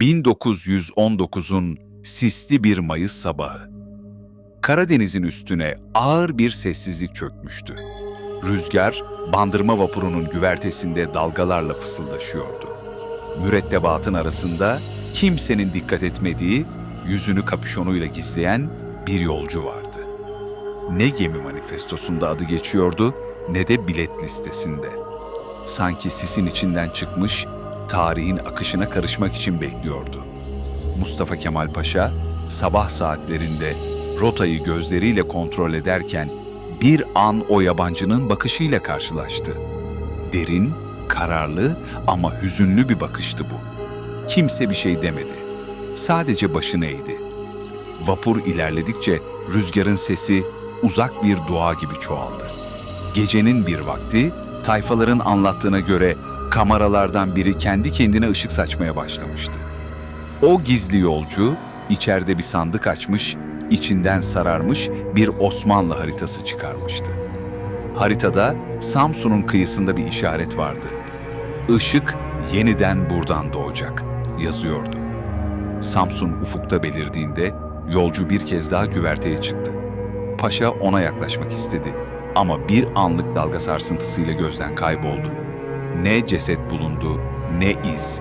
1919'un sisli bir Mayıs sabahı. Karadeniz'in üstüne ağır bir sessizlik çökmüştü. Rüzgar, bandırma vapurunun güvertesinde dalgalarla fısıldaşıyordu. Mürettebatın arasında kimsenin dikkat etmediği, yüzünü kapüşonuyla gizleyen bir yolcu vardı. Ne gemi manifestosunda adı geçiyordu ne de bilet listesinde. Sanki sisin içinden çıkmış, tarihin akışına karışmak için bekliyordu. Mustafa Kemal Paşa sabah saatlerinde rotayı gözleriyle kontrol ederken bir an o yabancının bakışıyla karşılaştı. Derin, kararlı ama hüzünlü bir bakıştı bu. Kimse bir şey demedi. Sadece başını eğdi. Vapur ilerledikçe rüzgarın sesi uzak bir dua gibi çoğaldı. Gecenin bir vakti tayfaların anlattığına göre kameralardan biri kendi kendine ışık saçmaya başlamıştı. O gizli yolcu içeride bir sandık açmış, içinden sararmış bir Osmanlı haritası çıkarmıştı. Haritada Samsun'un kıyısında bir işaret vardı. Işık yeniden buradan doğacak yazıyordu. Samsun ufukta belirdiğinde yolcu bir kez daha güverteye çıktı. Paşa ona yaklaşmak istedi ama bir anlık dalga sarsıntısıyla gözden kayboldu. Ne ceset bulundu, ne iz.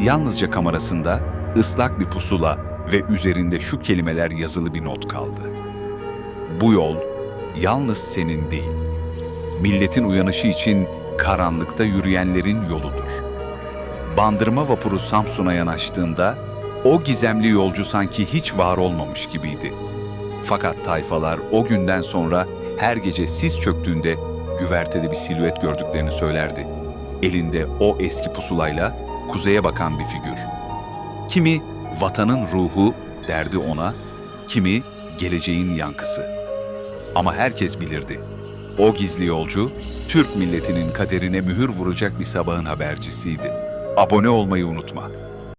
Yalnızca kamerasında ıslak bir pusula ve üzerinde şu kelimeler yazılı bir not kaldı. Bu yol yalnız senin değil, milletin uyanışı için karanlıkta yürüyenlerin yoludur. Bandırma vapuru Samsun'a yanaştığında o gizemli yolcu sanki hiç var olmamış gibiydi. Fakat tayfalar o günden sonra her gece sis çöktüğünde güvertede bir silüet gördüklerini söylerdi. Elinde o eski pusulayla kuzeye bakan bir figür. Kimi vatanın ruhu derdi ona, kimi geleceğin yankısı. Ama herkes bilirdi. O gizli yolcu, Türk milletinin kaderine mühür vuracak bir sabahın habercisiydi. Abone olmayı unutma.